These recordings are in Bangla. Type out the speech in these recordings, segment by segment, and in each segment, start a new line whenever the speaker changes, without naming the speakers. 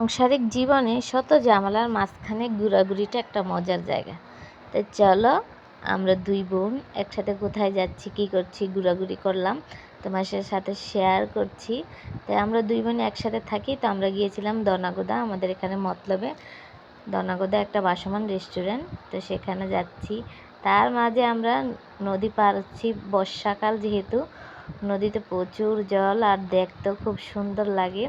সাংসারিক জীবনে শত জামালার মাঝখানে ঘোরাঘুরিটা একটা মজার জায়গা। তাই চলো, আমরা দুই বোন একসাথে কোথায় যাচ্ছি, কি করছি, ঘোরাঘুরি করলাম, তোমার সাথে শেয়ার করছি। তাই আমরা দুই বোন একসাথে থাকি, তো আমরা গিয়েছিলাম দনাগোদা, আমাদের এখানে মতলবে। দনাগোদা একটা বাসমান রেস্টুরেন্ট তো সেখানে যাচ্ছি। তার মাঝে আমরা নদী পার হচ্ছি, বর্ষাকাল যেহেতু, নদীতে প্রচুর জল, আর দেখতেও খুব সুন্দর লাগে।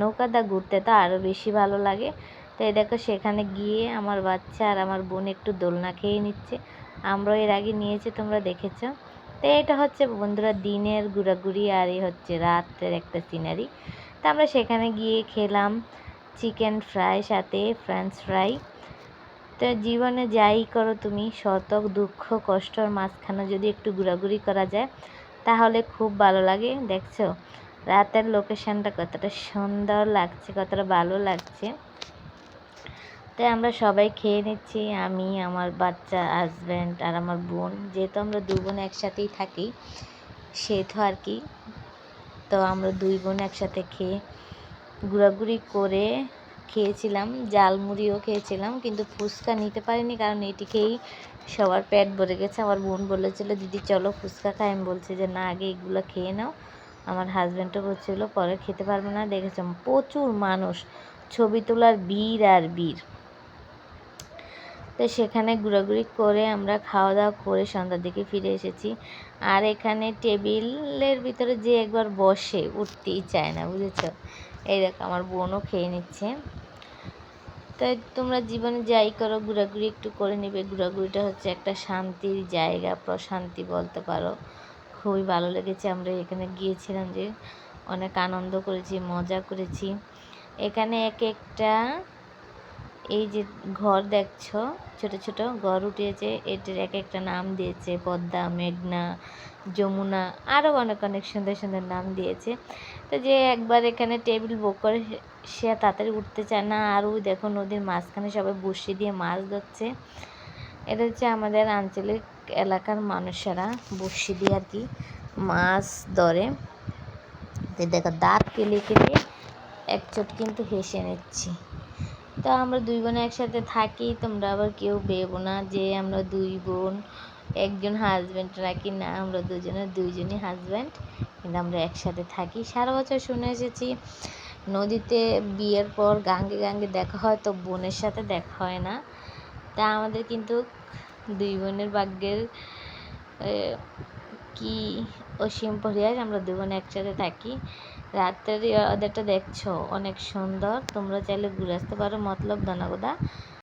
নৌকাটা ঘুরতে তো আরও বেশি ভালো লাগে। তো এই দেখো সেখানে গিয়ে আমার বাচ্চা আর আমার বোন একটু দোলনা খেয়ে নিচ্ছে। আমরাও এর আগে নিয়েছি, তোমরা দেখেছ। তো এটা হচ্ছে বন্ধুরা দিনের ঘোরাঘুরি আর এই হচ্ছে রাতের একটা সিনারি তো আমরা সেখানে গিয়ে খেলাম চিকেন ফ্রাই সাথে ফ্রেঞ্চ ফ্রাই তো জীবনে যাই করো তুমি, শতক দুঃখ কষ্টর মাঝখানে যদি একটু ঘোরাঘুরি করা যায়, তাহলে খুব ভালো লাগে, দেখছ? রাতের লোকেশনটা কতটা সুন্দর লাগছে, কতটা ভালো লাগছে। তাই আমরা সবাই খেয়ে নিচ্ছি, আমি, আমার বাচ্চা হাজব্যান্ড আর আমার বোন। যেহেতু আমরা দু বোন একসাথেই থাকি, সেহেতু আর কি। তো আমরা দুই বোন একসাথে খেয়ে ঘোরাঘুরি করে খেয়েছিলাম জালমুড়িও খেয়েছিলাম, কিন্তু ফুচকা নিতে পারিনি কারণ এটি খেয়েই সবার পেট ভরে গেছে। আমার বোন বলেছিল, দিদি, চলো ফুচকা খাই। আমি বলছি যে, না, আগে এগুলো খেয়ে নাও। আমার হাজব্যান্ডও বলছিল, পরে খেতে পারবে না। দেখেছিলাম প্রচুর মানুষ, ছবি তোলার ভিড় আর ভিড় তো সেখানে ঘোরাঘুরি করে আমরা খাওয়া দাওয়া করে সন্ধ্যার দিকে ফিরে এসেছি। আর এখানে টেবিলের ভিতরে যে একবার বসে উঠতেই চায় না, বুঝেছ? এই দেখো, আমার বোনও খেয়ে নিচ্ছে। তাই তোমরা জীবনে যাই করো, ঘোরাঘুরি একটু করে নেবে। ঘোরাঘুরিটা হচ্ছে একটা শান্তির জায়গা, প্রশান্তি বলতে পারো। খুবই ভালো লেগেছে। আমরা এখানে গিয়েছিলাম যে অনেক আনন্দ করেছি, মজা করেছি। এখানে এক একটা এই যে ঘর দেখছ, ছোট ছোট ঘর উঠিয়েছে এটার এক একটা নাম দিয়েছে, পদ্মা, মেঘনা, যমুনা আরও অনেক অনেক সুন্দর সুন্দর নাম দিয়েছে। তো যে একবার এখানে টেবিল বুক করে সে তাড়াতাড়ি উঠতে চায় না। আর ওই দেখো নদীর মাঝখানে সবাই বসে দিয়ে মাছ ধরছে। এটা হচ্ছে আমাদের আঞ্চলিক এলাকার মানুষেরা বসে দিয়ে আর কি মাছ ধরে। দেখো, দাঁত কেলে কেটে এক চোট কিন্তু হেসে নিচ্ছি। তো আমরা দুই বোন একসাথে থাকি, তোমরা আবার কেউ ভেবো না যে আমরা দুই বোন, একজন হাজব্যান্ড রাখি না, আমরা দুজনের দুইজনই হাজব্যান্ড কিন্তু আমরা একসাথে থাকি। সারা বছর শুনে এসেছি, নদীতে বিয়ের পর গাঙ্গে গাঙ্গে দেখা হয়, তো বোনের সাথে দেখা হয় না। তা আমাদের কিন্তু দুই বোনের ভাগ্যের কি অসীম পরিহাস, আমরা দুই বোন একসাথে থাকি। রাতের ওদেরটা দেখছ, অনেক সুন্দর। তোমরা চাইলে ঘুরে আসতে পারো, মতলব দানাগোদা